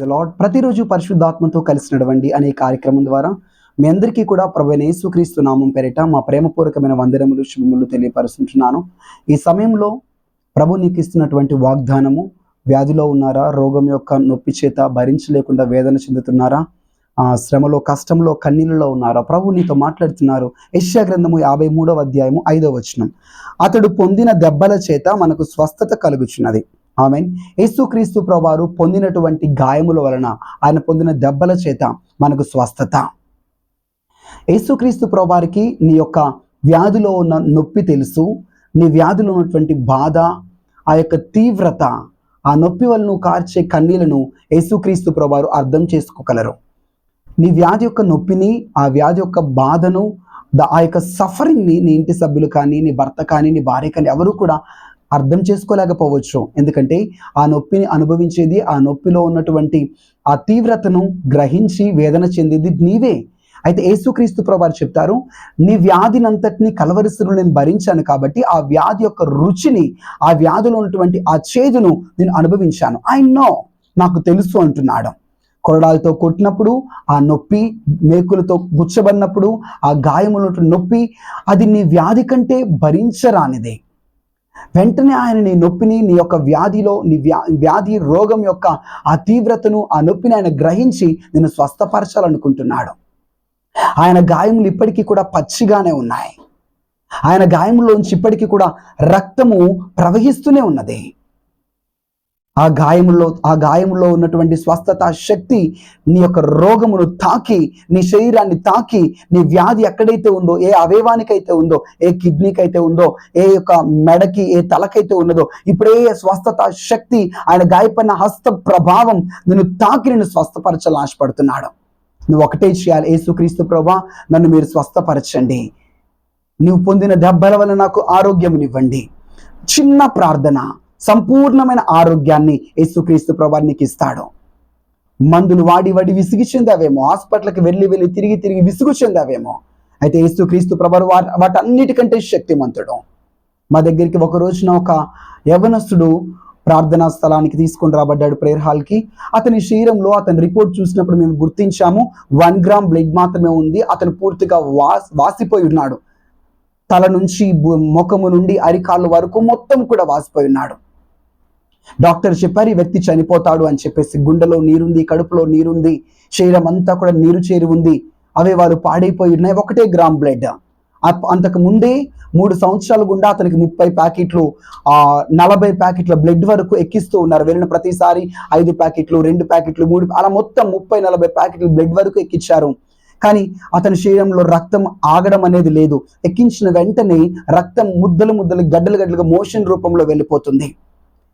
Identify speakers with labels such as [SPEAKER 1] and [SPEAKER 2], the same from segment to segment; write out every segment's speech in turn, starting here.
[SPEAKER 1] Lord ప్రతిరోజు పరిశుద్ధాత్మతో కలిసి నడవండి అనే కార్యక్రమం ద్వారా మీ అందరికీ కూడా ప్రభు యేసుక్రీస్తు నామం పేరిట మా ప్రేమపూర్వకమైన వందనములు శుభములు తెలియపరుస్తుంటున్నాను. ఈ సమయంలో ప్రభు నీకు ఇస్తున్నటువంటి వాగ్దానము వ్యాధిలో ఉన్నారా రోగం యొక్క నొప్పి చేత భరించలేకుండా వేదన చెందుతున్నారా ఆ శ్రమలో కష్టంలో కన్నీళ్ళలో ఉన్నారా? ప్రభు నీతో మాట్లాడుతున్నారు. యశ్యా గ్రంథము యాభై మూడవ అధ్యాయము ఐదవ వచనం. అతడు పొందిన దెబ్బల చేత మనకు స్వస్థత కలుగుచున్నది. ఆమె యేసుక్రీస్తు ప్రభువారు పొందినటువంటి గాయముల వలన ఆయన పొందిన దెబ్బల చేత మనకు స్వస్థత. యేసుక్రీస్తు ప్రభువారికి నీ యొక్క వ్యాధిలో ఉన్న నొప్పి తెలుసు. నీ వ్యాధిలో ఉన్నటువంటి బాధ ఆ యొక్క తీవ్రత ఆ నొప్పి వలన కార్చే కన్నీలను యేసుక్రీస్తు ప్రభువారు అర్థం చేసుకోగలరు. నీ వ్యాధి యొక్క నొప్పిని ఆ వ్యాధి యొక్క బాధను ఆ యొక్క సఫరింగ్ని నీ ఇంటి సభ్యులు కానీ నీ భర్త కానీ నీ భార్య కానీ ఎవరు కూడా అర్థం చేసుకోలేకపోవచ్చు. ఎందుకంటే ఆ నొప్పిని అనుభవించేది ఆ నొప్పిలో ఉన్నటువంటి ఆ తీవ్రతను గ్రహించి వేదన చెందేది నీవే. అయితే యేసుక్రీస్తు ప్రభు చెప్తారు నీ వ్యాధినంతటిని కలవరిస్తును నేను భరించాను కాబట్టి ఆ వ్యాధి యొక్క రుచిని ఆ వ్యాధిలో ఉన్నటువంటి ఆ చేదును నేను అనుభవించాను. ఐ నో నాకు తెలుసు అంటున్నాడు. కొరడాలతో కొట్టినప్పుడు ఆ నొప్పి మేకులతో గుచ్చబడినప్పుడు ఆ గాయములు నొప్పి అది నీ వ్యాధి కంటే భరించరానిదే. వెంటనే ఆయన నీ నొప్పిని నీ యొక్క వ్యాధిలో నీ వ్యా వ్యాధి రోగం యొక్క ఆ తీవ్రతను ఆ నొప్పిని ఆయన గ్రహించి నిన్ను స్వస్థపరచాలనుకుంటున్నాడు. ఆయన గాయములు ఇప్పటికీ కూడా పచ్చిగానే ఉన్నాయి. ఆయన గాయములోంచి ఇప్పటికీ కూడా రక్తము ప్రవహిస్తూనే ఉన్నది. ఆ గాయములో ఆ గాయములో ఉన్నటువంటి స్వస్థత శక్తి నీ యొక్క రోగమును తాకి నీ శరీరాన్ని తాకి నీ వ్యాధి ఎక్కడైతే ఉందో ఏ అవయవానికైతే ఉందో ఏ కిడ్నీకి అయితే ఉందో ఏ యొక్క మెడకి ఏ తలకైతే ఉన్నదో ఇప్పుడే స్వస్థత శక్తి ఆయన గాయపడిన హస్త ప్రభావం నిన్ను తాకి నిన్ను స్వస్థపరచాలని ఆశపడుతున్నాడు. నువ్వు ఒకటే చేయాలి. ఏసుక్రీస్తు ప్రభా నన్ను మీరు స్వస్థపరచండి. నువ్వు పొందిన దెబ్బల వల్ల నాకు ఆరోగ్యమునివ్వండి. చిన్న ప్రార్థన. సంపూర్ణమైన ఆరోగ్యాన్ని యేసుక్రీస్తు ప్రభా నీకు ఇస్తాడు. మందులు వాడి వాడి విసిగి చెందావేమో హాస్పిటల్కి వెళ్ళి వెళ్ళి తిరిగి తిరిగి విసుగు చెందావేమో. అయితే యేసుక్రీస్తు ప్రభు వాటన్నిటికంటే శక్తిమంతుడు. మా దగ్గరికి ఒక రోజున ఒక యవనస్తుడు ప్రార్థనా స్థలానికి తీసుకొని రాబడ్డాడు ప్రేయర్ హాల్కి. అతని శరీరంలో అతని రిపోర్ట్ చూసినప్పుడు మేము గుర్తించాము వన్ గ్రామ్ బ్లడ్ మాత్రమే ఉంది అతను పూర్తిగా వాస్ వాసిపోయి ఉన్నాడు. తల నుంచి ముఖము నుండి అరికాళ్ళ వరకు మొత్తం కూడా వాసిపోయి ఉన్నాడు. డాక్టర్ చెప్పారు ఈ వ్యక్తి చనిపోతాడు అని చెప్పేసి గుండెలో నీరుంది కడుపులో నీరుంది శరీరం అంతా కూడా నీరు చేరి ఉంది. అవే వారు పాడైపోయి ఉన్నాయి. ఒకటే గ్రామ్ బ్లడ్. అంతకు ముందే మూడు సంవత్సరాలు గుండా అతనికి ముప్పై ప్యాకెట్లు నలభై ప్యాకెట్ల బ్లడ్ వరకు ఎక్కిస్తూ ఉన్నారు. వెళ్ళిన ప్రతిసారి ఐదు ప్యాకెట్లు రెండు ప్యాకెట్లు మూడు అలా మొత్తం ముప్పై నలభై ప్యాకెట్లు బ్లడ్ వరకు ఎక్కించారు కానీ అతని శరీరంలో రక్తం ఆగడం అనేది లేదు. ఎక్కించిన వెంటనే రక్తం ముద్దలు ముద్దలు గడ్డలు గడ్డలుగా మోషన్ రూపంలో వెళ్ళిపోతుంది.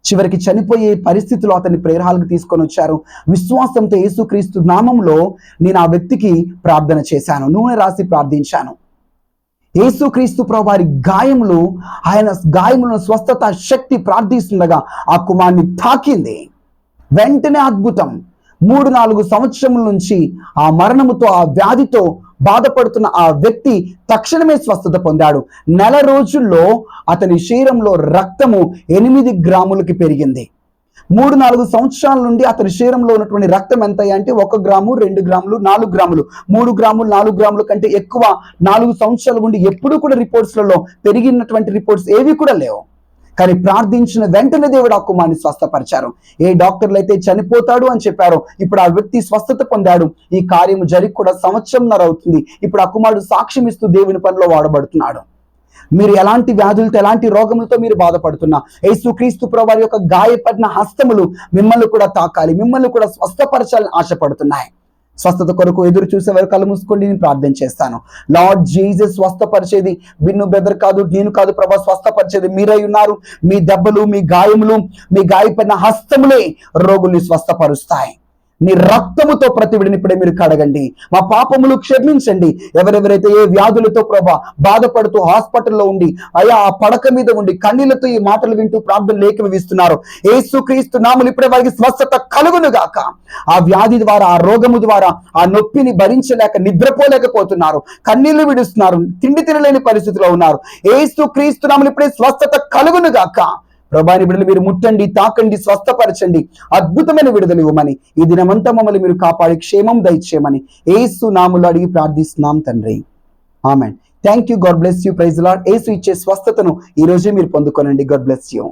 [SPEAKER 1] చివరికి చనిపోయే పరిస్థితిలో అతన్ని ప్రేరాలకు తీసుకొని వచ్చారు. విశ్వాసంతో యేసుక్రీస్తు నామంలో నేను ఆ వ్యక్తికి ప్రార్థన చేశాను. నూనె రాసి ప్రార్థించాను. యేసుక్రీస్తు ప్రభు వారి గాయములు ఆయన గాయములను స్వస్థత శక్తి ప్రార్థిస్తుండగా ఆ కుమార్ని తాకింది. వెంటనే అద్భుతం. మూడు నాలుగు సంవత్సరముల నుంచి ఆ మరణముతో ఆ వ్యాధితో బాధపడుతున్న ఆ వ్యక్తి తక్షణమే స్వస్థత పొందాడు. నెల రోజుల్లో అతని శరీరంలో రక్తము ఎనిమిది గ్రాములకి పెరిగింది. మూడు నాలుగు సంవత్సరాల నుండి అతని శరీరంలో ఉన్నటువంటి రక్తం ఎంత అంటే ఒక గ్రాము రెండు గ్రాములు నాలుగు గ్రాములు. మూడు గ్రాములు నాలుగు గ్రాముల కంటే ఎక్కువ నాలుగు సంవత్సరాల నుండి ఎప్పుడూ కూడా రిపోర్ట్స్లలో పెరిగినటువంటి రిపోర్ట్స్ ఏవి కూడా లేవు. కానీ ప్రార్థించిన వెంటనే దేవుడు ఆ కుమార్ని స్వస్థపరిచారు. ఏ డాక్టర్లు అయితే చనిపోతాడు అని చెప్పారో ఇప్పుడు ఆ వ్యక్తి స్వస్థత పొందాడు. ఈ కార్యము జరిగి కూడా సంవత్సరంన్నర అవుతుంది. ఇప్పుడు ఆ కుమారుడు సాక్ష్యం ఇస్తూ దేవుని పనిలో వాడబడుతున్నాడు. మీరు ఎలాంటి వ్యాధులతో ఎలాంటి రోగములతో మీరు బాధపడుతున్నా యేసుక్రీస్తు ప్రభు యొక్క గాయపడిన హస్తములు మిమ్మల్ని కూడా తాకాలి మిమ్మల్ని కూడా స్వస్థపరచాలని ఆశపడుతున్నాయి. స్వస్థత కొరకు ఎదురు చూసే వరకు కళ్ళు మూసుకోండి నేను ప్రార్థన చేస్తాను. లార్డ్ జీజస్ స్వస్థపరిచేది బిన్ను బెదర్ కాదు నేను కాదు ప్రభా స్వస్థపరిచేది. మీరై ఉన్నారు మీ దెబ్బలు మీ గాయములు మీ గాయపడిన హస్తములే రోగుల్ని స్వస్థపరుస్తాయి. నీ రక్తముతో ప్రతి విడిని ఇప్పుడే మీరు కడగండి. మా పాపములు క్షమించండి. ఎవరెవరైతే ఏ వ్యాధులతో ప్రభా బాధపడుతూ హాస్పిటల్లో ఉండి అయా ఆ పడక మీద ఉండి కన్నీళ్ళతో ఈ మాటలు వింటూ ప్రార్థన ఏసు క్రీస్తు నాములు ఇప్పుడే వారికి స్వస్థత కలుగును గాక ఆ వ్యాధి ద్వారా ఆ రోగము ద్వారా ఆ నొప్పిని భరించలేక నిద్రపోలేకపోతున్నారు. కన్నీళ్ళు విడుస్తున్నారు. తిండి తినలేని పరిస్థితిలో ఉన్నారు. ఏసు క్రీస్తు నాములు ఇప్పుడే స్వస్థత కలుగును గాక ప్రభాని బిడ్డలు మీరు ముట్టండి తాకండి స్వస్థపరచండి. అద్భుతమైన విడుదల ఇవ్వమని ఈ దినమంతా మమ్మల్ని మీరు కాపాడి క్షేమం దయచేయమని ఏసు నాములు అడిగి ప్రార్థిస్తున్నాం తండ్రి. Amen. Thank you God bless you praise Lord Yesu ఇచ్చే స్వస్థతను ఈ రోజే మీరు పొందుకోనండి. God bless you